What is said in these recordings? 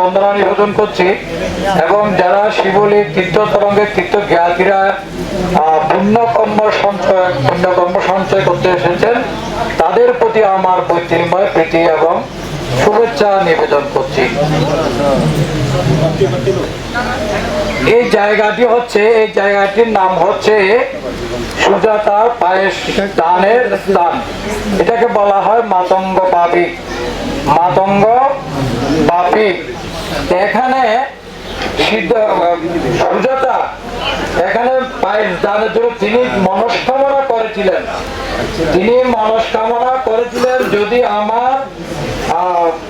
বন্দনা নিবেদন করছি। এবং যারা তীর্থ জ্ঞাতিরা সঞ্চয় সঞ্চয় করতে এসেছেন, তাদের প্রতি আমার বৈতিময় প্রীতি এবং শুভেচ্ছা নিবেদন করছি। এই জায়গাটি হচ্ছে, এই জায়গাটির নাম হচ্ছে সুজাতার পায়েস দানের স্থান। এটাকে বলা হয় মাতঙ্গ বাপি মাতঙ্গ এখানে যদি আমার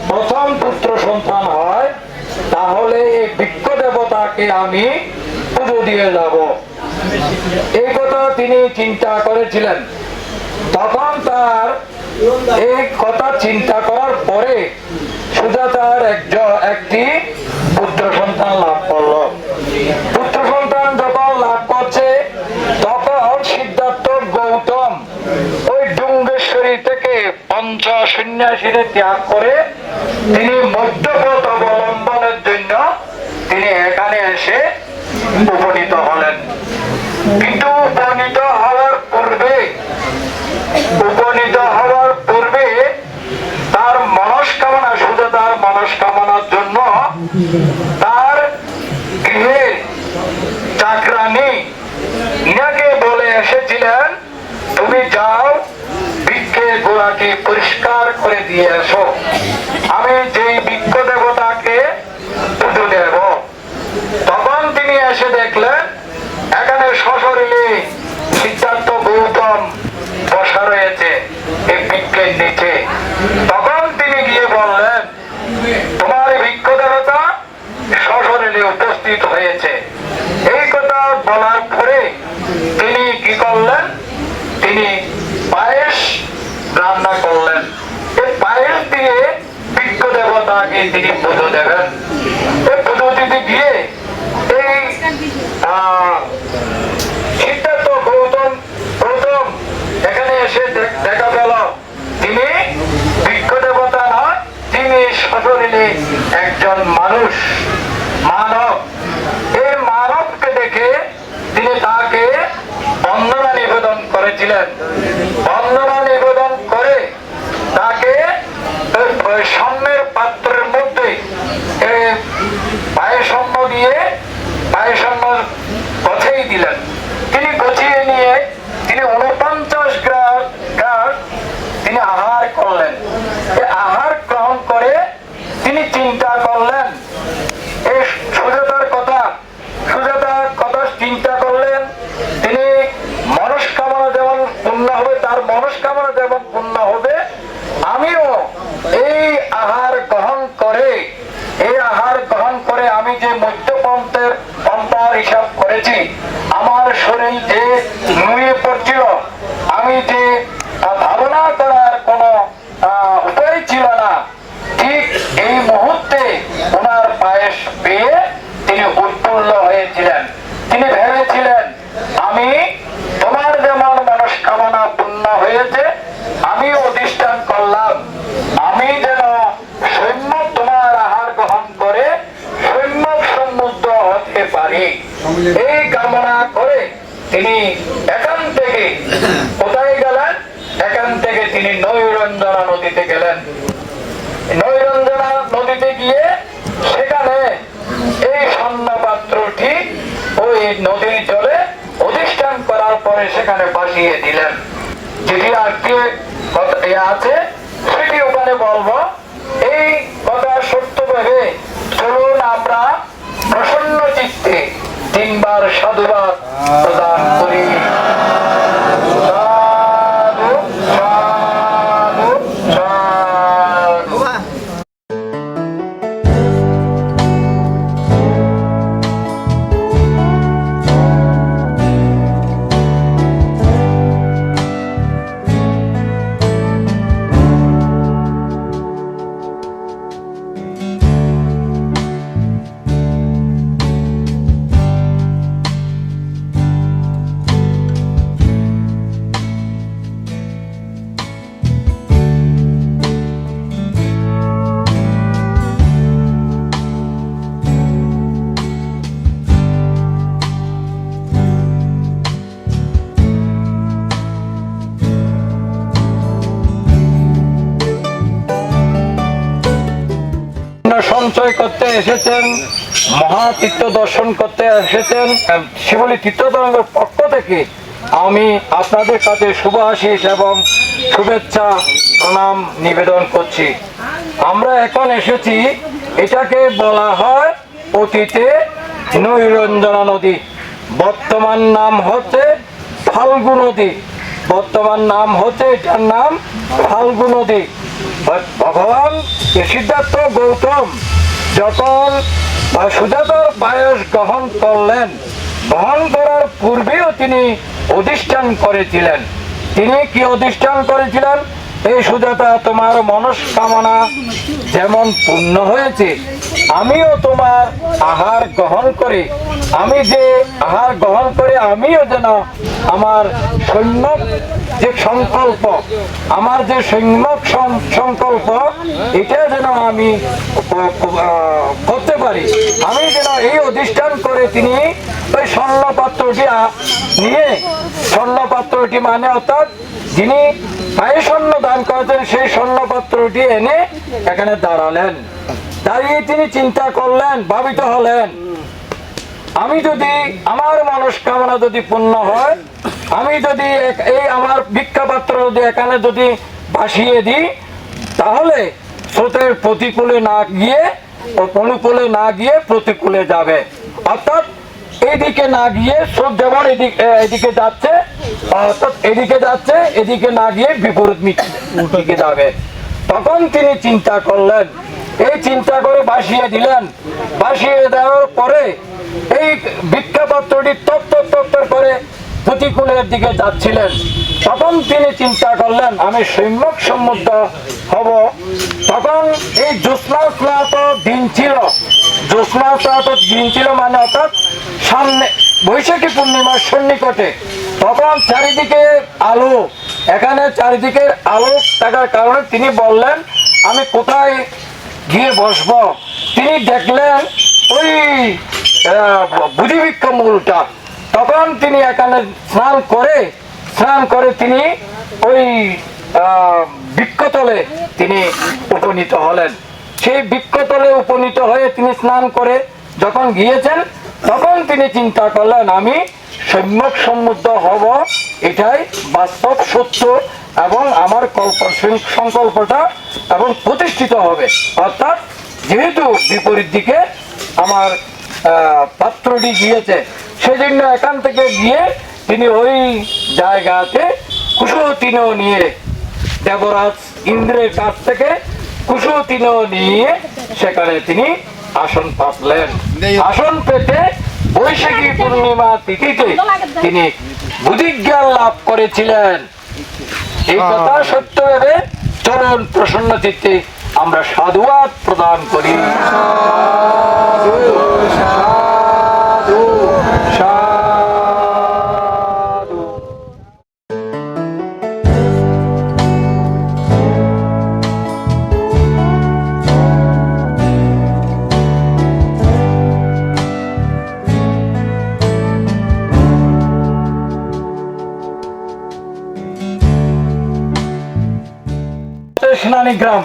প্রথম পুত্র সন্তান হয়, তাহলে এই বৃক্ষ দেবতাকে আমি পুজো দিয়ে যাব। এই কথা তিনি চিন্তা করেছিলেন। তখন তার এই কথা চিন্তা করার পরে সুজাতার একজন একটি পুত্র সন্তান লাভ করল। পুত্র সন্তান যখন লাভ করছে, তখন সিদ্ধার্থ গৌতম ওই ডুঙ্গেশ্বরী থেকে পঞ্চ সন্ন্যাসীরে ত্যাগ করে তিনি মধ্যপথ অবলম্বনের জন্য তিনি এখানে এসে উপনীত হলেন কিন্তু উপনীত হওয়ার পূর্বে উপনীত হওয়ার পূর্বে তার মনস্কামনা শুধু তার মনস্কামনার জন্য তার গৃহে চাকরানি ইনাকে বলে এসেছিলেন তুমি যাও বৃক্ষে গোড়াকে পরিষ্কার করে দিয়ে এসো আমি যেই বৃক্ষ দেবতাকে পুজো দেব, তখন তিনি এসে দেখলেন, এখানে সশরীরে সিদ্ধার্থ গৌতম বসা রয়েছে এই বৃক্ষের নিচে। তখন তিনি গিয়ে বললেন, তোমার বৃক্ষ দেবতা সশরীরে উপস্থিত হয়েছে এই কথা বলার পরে তিনি কি করলেন তিনি পায়েস রান্না করলেন এই পায়েস দিয়ে বৃক্ষ দেবতাকে তিনি পুজো দেবেন। এই পুজো গিয়ে এই সিদ্ধার্থ গৌতম এখানে এসে দেখা তিনি বৃক্ষ দেবতা নয়, তিনি সশরীরে একজন মানুষ, মানব। এই মানবকে দেখে তিনি তাকে বন্দনা নিবেদন করেছিলেন বন্দনা নিবেদন করে তাকে ওই ওই স্বর্ণের পাত্রের মধ্যে এ, পায়েসন্ন দিয়ে পায়েসন্ন গছেই দিলেন তিনি গছিয়ে নিয়ে তিনি উনপঞ্চাশ গ্রাস গ্রাস তিনি আহার করলেন এই আহার গ্রহণ করে তিনি চিন্তা করলেন এই সুজাতার কথা সুজাতার কথা চিন্তা করলেন তিনি মনস্কামনা যেমন পূর্ণ হবে তার মনস্কামনা যেমন পূর্ণ হবে আমিও এই আহার গ্রহণ করে এই আহার গ্রহণ করে আমি যে মধ্যপন্থের পন্থার হিসাব করেছি আমার শরীর যে নুয়ে পড়ছিল আমি যে আহ, ধারণা করার কোনো আহ, উপায় ছিল না ঠিক এই মুহূর্তে ওনার পায়েস পেয়ে তিনি উৎফুল্ল হয়েছিলেন তিনি ভেবেছিলেন আমি তোমার যেমন মনস্কামনা পূর্ণ হয়েছে আমি অধিষ্ঠান করলাম আমি যেন সৈন্য তোমার আহার গ্রহণ করে সৈন্য সমুদ্র হতে পারি এই কামনা করে তিনি এখান থেকে কোথায় গেলেন এখান থেকে তিনি নৈরঞ্জনা নদীতে গেলেন নৈরঞ্জনা নদীতে গিয়ে সেখানে এই ওই নদীর জলে অধিষ্ঠান করার পরে সেখানে দিলেন। আছে, সেটি ওখানে বলব। এই কথা সত্য চলুন আমরা প্রসন্ন চিত্তে তিনবার সাধুবাদ প্রদান করি। করতে এসেছেন, মহাতীর্থ দর্শন করতে এসেছেন। শিবলী তীর্থতরঙ্গের পক্ষ থেকে আমি আপনাদের কাছে শুভ আশিস এবং শুভেচ্ছা, প্রণাম, নিবেদন করছি। আমরা এখন এসেছি, এটাকে বলা হয় অতীতে নৈরঞ্জনা নদী। বর্তমান নাম হচ্ছে ফাল্গু নদী। বর্তমান নাম হচ্ছে এটার নাম ফাল্গু নদী। ভগবান সিদ্ধার্থ গৌতম যখন সুজাতার পায়স গ্রহণ করলেন, গ্রহণ করার পূর্বেও তিনি অধিষ্ঠান করেছিলেন। তিনি কি অধিষ্ঠান করেছিলেন? এই সুজাতা, তোমার মনস্কামনা যেমন পূর্ণ হয়েছে, আমিও তোমার আহার গ্রহণ করি। আমি যে আহার গ্রহণ করে, আমিও যেন আমার সৈন্য যে সংকল্প, আমার যে সৈন্যক সংকল্প, এটা যেন আমি করতে পারি। আমি যেন এই অধিষ্ঠান করে তিনি ওই স্বর্ণ পাত্রটি আ- নিয়ে স্বর্ণ পাত্রটি মানে অর্থাৎ যিনি পায়ে স্বর্ণ দান করেছেন, সেই স্বর্ণপাত্রটি এনে এখানে দাঁড়ালেন। দাঁড়িয়ে তিনি চিন্তা করলেন, ভাবিত হলেন আমি যদি আমার মনস্কামনা যদি পূর্ণ হয়, আমি যদি এই আমার ভিক্ষাপাত্র যদি এখানে যদি ভাসিয়ে দিই, তাহলে স্রোতের প্রতিকূলে না গিয়ে অনুকূলে না গিয়ে প্রতিকূলে যাবে। অর্থাৎ এদিকে না গিয়ে স্রোত যেমন এদিকে যাচ্ছে, অর্থাৎ এদিকে যাচ্ছে, এদিকে না গিয়ে বিপরীত মিট- দিকে যাবে। তখন তিনি চিন্তা করলেন। এই চিন্তা করে বাসিয়ে দিলেন। বাসিয়ে দেওয়ার পরে এই তত্তর তত্তর করে প্রতিকূলের দিকে যাচ্ছিলেন। তখন তিনি চিন্তা করলেন, আমি সম্যক সম্মুদ্ধ হব। তখন এই দিন ছিল। দিন ছিল মানে অর্থাৎ সামনে বৈশাখী পূর্ণিমার সন্নিকটে। তখন চারিদিকে আলো। এখানে চারিদিকে আলো থাকার কারণে তিনি বললেন, আমি কোথায় গিয়ে বসবো? তিনি দেখলেন, ওই বুধিবৃক্ষ মূলটা তখন তিনি এখানে স্নান করে স্নান করে তিনি ওই বৃক্ষতলে তিনি উপনীত হলেন। সেই বৃক্ষতলে উপনীত হয়ে তিনি স্নান করে যখন গিয়েছেন, তখন তিনি চিন্তা করলেন, আমি সম্যক সম্মুদ্ধ হব, এটাই বাস্তব সত্য এবং আমার কল্প সংকল্পটা এবং প্রতিষ্ঠিত হবে। অর্থাৎ যেহেতু বিপরীত দিকে আমার পাত্রটি গিয়েছে সেজন্য এখান থেকে গিয়ে তিনি ওই জায়গাতে কুশতিনও নিয়ে দেবরাজ ইন্দ্রের কাছ থেকে কুশতিনও নিয়ে সেখানে তিনি আসন পাতলেন। আসন পেতে বৈশাখী পূর্ণিমা তিথিতে তিনি বুদ্ধিজ্ঞান লাভ করেছিলেন। এই কথা সত্য ভেবে চরণ প্রসন্ন চিত্তে আমরা সাধুবাদ প্রদান করি। সেনানি গ্রাম।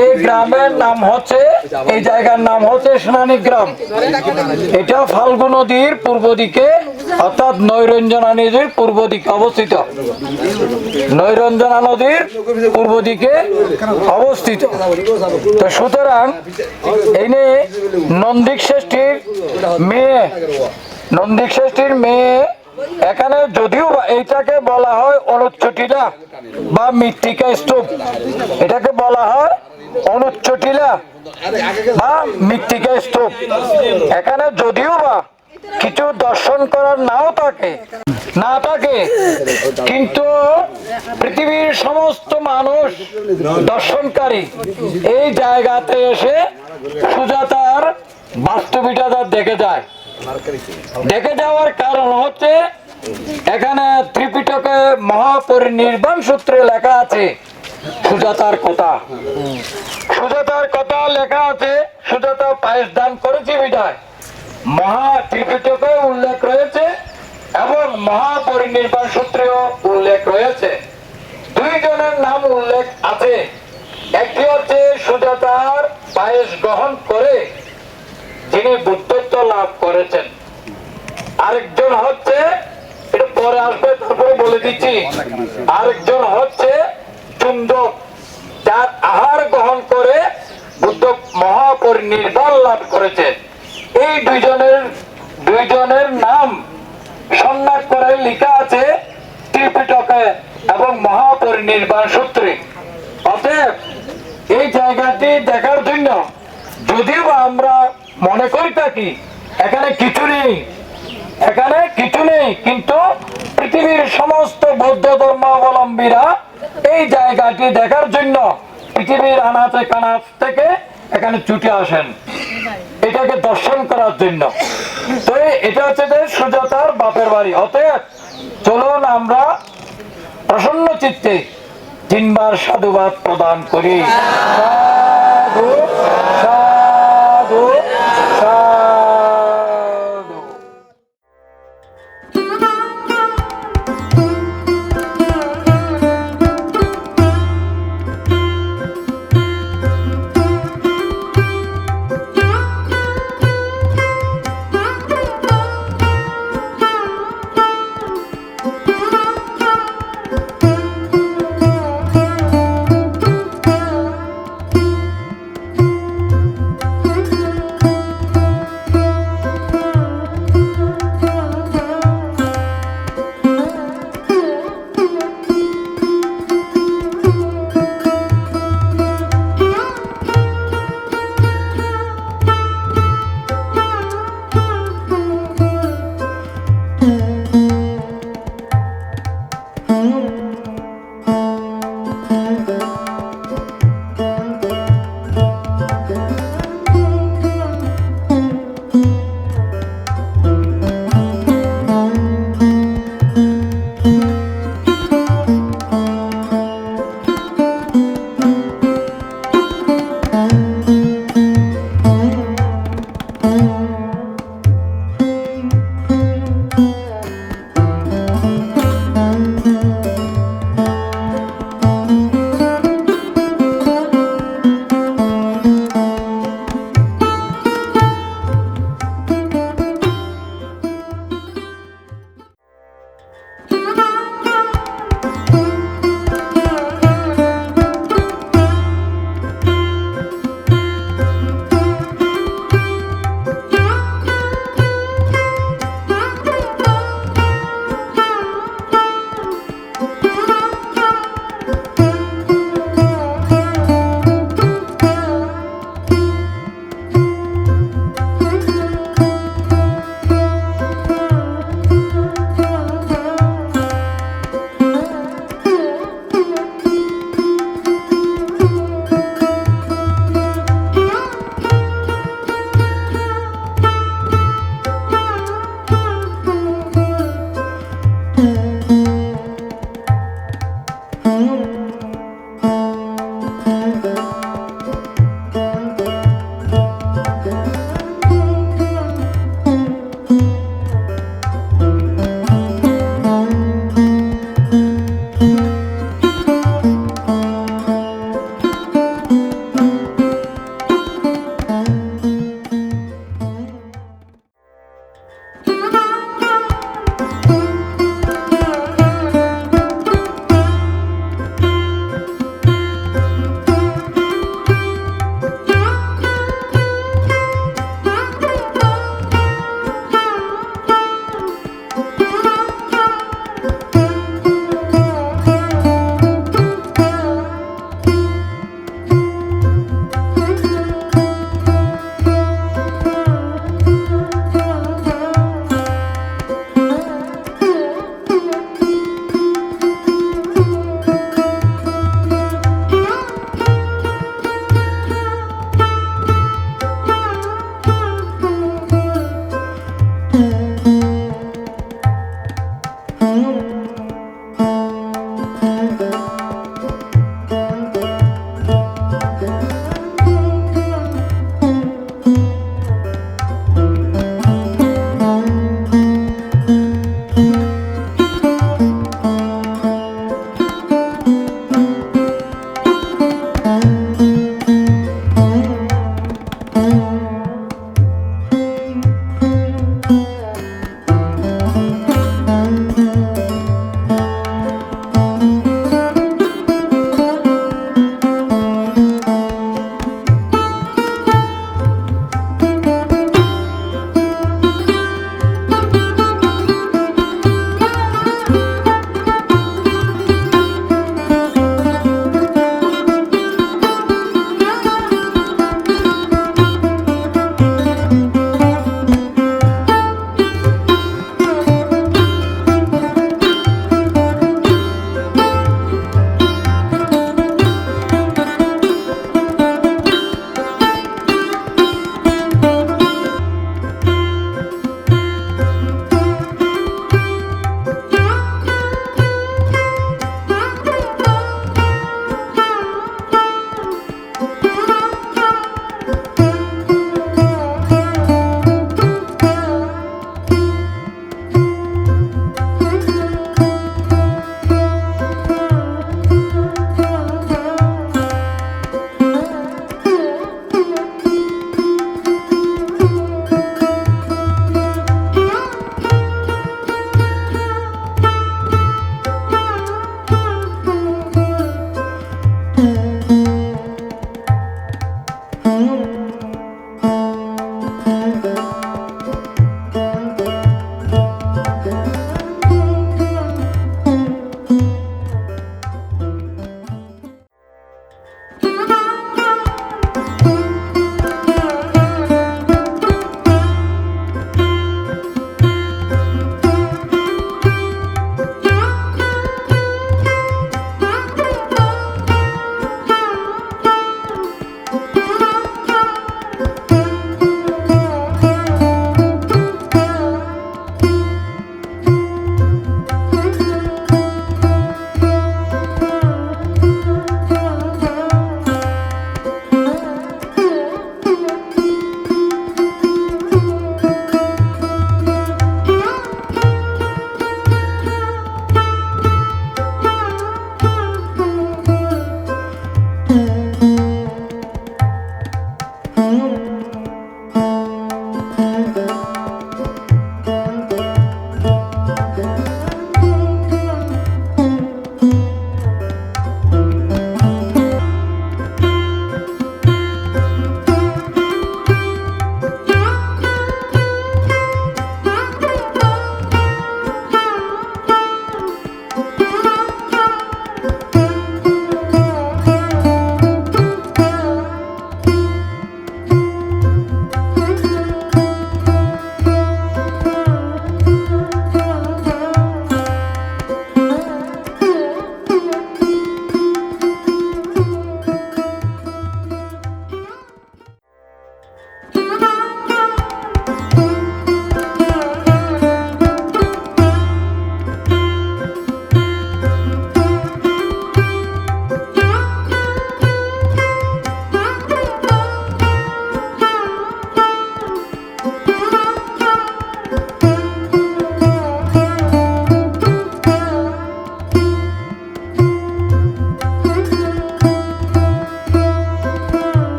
এই গ্রামের নাম হচ্ছে, এই জায়গার নাম হচ্ছে সেনানি গ্রাম। এটা ফাল্গু নদীর পূর্ব দিকে, অর্থাৎ নৈরঞ্জনা নদীর পূর্ব দিকে অবস্থিত। নৈরঞ্জনা নদীর পূর্ব দিকে অবস্থিত। তো সুতরাং এনে নন্দিক শ্রেষ্ঠীর মেয়ে, নন্দিক শ্রেষ্ঠীর মেয়ে এখানে যদিও এইটাকে বলা হয় অনুচ্চটিলা বা মৃত্তিকা স্তূপ। এটাকে বলা হয় অনুচ্চটিলা বা মৃত্তিকা স্তূপ। এখানে যদিও বা কিছু দর্শন করার নাও থাকে, না থাকে, কিন্তু পৃথিবীর সমস্ত মানুষ দর্শনকারী। এই জায়গাতে এসে সুজাতার বাস্তবিকতা দেখে যায়। দেখে যাওয়ার কারণ হচ্ছে, এখানে ত্রিপিটকে মহাপরিনির্বাণ সূত্রে লেখা আছে, সুজাতার কথা। সুজাতার কথা লেখা আছে, সুজাতা পায়েস দান করেছে বিদায়। মহা ত্রিপিটকে উল্লেখ রয়েছে এবং মহাপরিনির্বাণ সূত্রেও উল্লেখ রয়েছে। দুইজনের নাম উল্লেখ আছে। একটি হচ্ছে সুজাতার পায়েস গ্রহণ করে যিনি বুদ্ধত্ব লাভ করেছেন। আরেকজন হচ্ছে এটা পরে আসবে, তারপরে বলে দিচ্ছি। আরেকজন হচ্ছে চুম্বক যার আহার গ্রহণ করে বুদ্ধ মহাপরিনির্বাণ লাভ করেছেন এই দুইজনের দুইজনের নাম সন্ন্যাস করে লেখা আছে ত্রিপিটকে এবং মহাপরিনির্বাণ সূত্রে। অতএব, এই জায়গাটি দেখার জন্য যদিও আমরা মনে করি থাকি এখানে কিছু নেই। এখানে কিছু নেই, কিন্তু পৃথিবীর সমস্ত বৌদ্ধ ধর্মাবলম্বীরা এই জায়গাটি দেখার জন্য পৃথিবীর আনাচে কানাচ থেকে এখানে ছুটে আসেন। এটাকে দর্শন করার জন্য। তো এটা হচ্ছে যে সুজাতার বাপের বাড়ি। অতএব চলুন আমরা প্রসন্ন চিত্তে তিনবার সাধুবাদ প্রদান করি। সাধু।